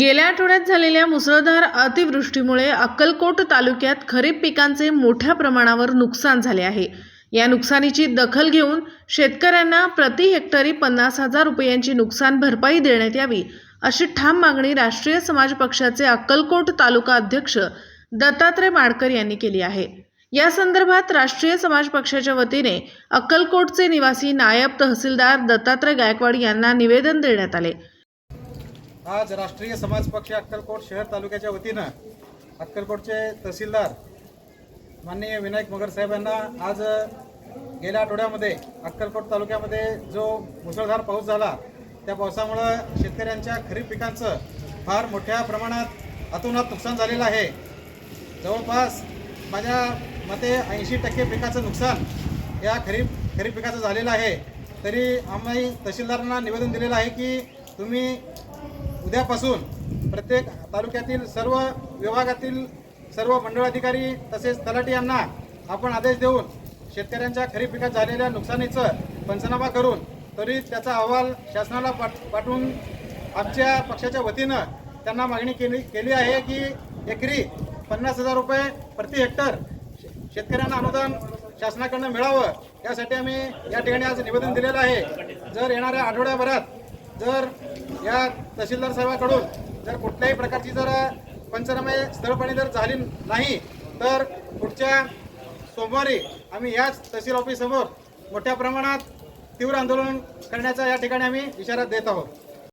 गेल्या आठवड्यात झालेल्या मुसळधार अतिवृष्टीमुळे अक्कलकोट तालुक्यात खरीप पिकांचे मोठ्या प्रमाणावर नुकसान झाले आहे. या नुकसानीची दखल घेऊन शेतकऱ्यांना प्रति हेक्टरी पन्नास हजार रुपयांची नुकसान भरपाई देण्यात यावी अशी ठाम मागणी राष्ट्रीय समाज पक्षाचे अक्कलकोट तालुका अध्यक्ष दत्तात्रय माडकर यांनी केली आहे. या संदर्भात राष्ट्रीय समाज पक्षाच्या वतीने अक्कलकोटचे निवासी नायब तहसीलदार दत्तात्रय गायकवाड यांना निवेदन देण्यात आले. आज राष्ट्रीय समाज पक्ष अक्कलकोट शहर तालुक्याच्या वतीनं अक्कलकोटचे तहसीलदार माननीय विनायक मगर साहेबांना आज गेल्या आठवड्यामध्ये अक्कलकोट तालुक्यामध्ये जो मुसळधार पाऊस झाला त्या पावसामुळं शेतकऱ्यांच्या खरीप पिकांचं फार मोठ्या प्रमाणात अतोनात नुकसान झालेलं आहे. जवळपास माझ्या मते ऐंशी टक्के पिकाचं नुकसान या खरीप खरीप पिकाचं झालेलं आहे. तरी आम्ही तहसीलदारांना निवेदन दिलेलं आहे की तुम्ही उद्यापासून प्रत्येक तालुक्यातील सर्व विभागातील सर्व मंडळ अधिकारी तसेच तलाठी यांना आपण आदेश देऊन शेतकऱ्यांच्या खरीप पिकात झालेल्या नुकसानीचं पंचनामा करून तरी त्याचा अहवाल शासनाला पाठ पाठवून आमच्या पक्षाच्या वतीनं त्यांना मागणी केली केली आहे की एकरी पन्नास हजार रुपये प्रति हेक्टर शे- शेतकऱ्यांना अनुदान शासनाकडनं मिळावं यासाठी आम्ही या ठिकाणी आज निवेदन दिलेलं आहे. जर येणाऱ्या आठवड्याभरात जर या तहसीलदार साहेबाकडून जर कुठल्याही प्रकारची जर पंचनामे स्थळपणे जर झाली नाही तर पुढच्या सोमवारी आम्ही याच तहसील ऑफिससमोर मोठ्या प्रमाणात तीव्र आंदोलन करण्याचा या ठिकाणी आम्ही इशारा देत आहोत.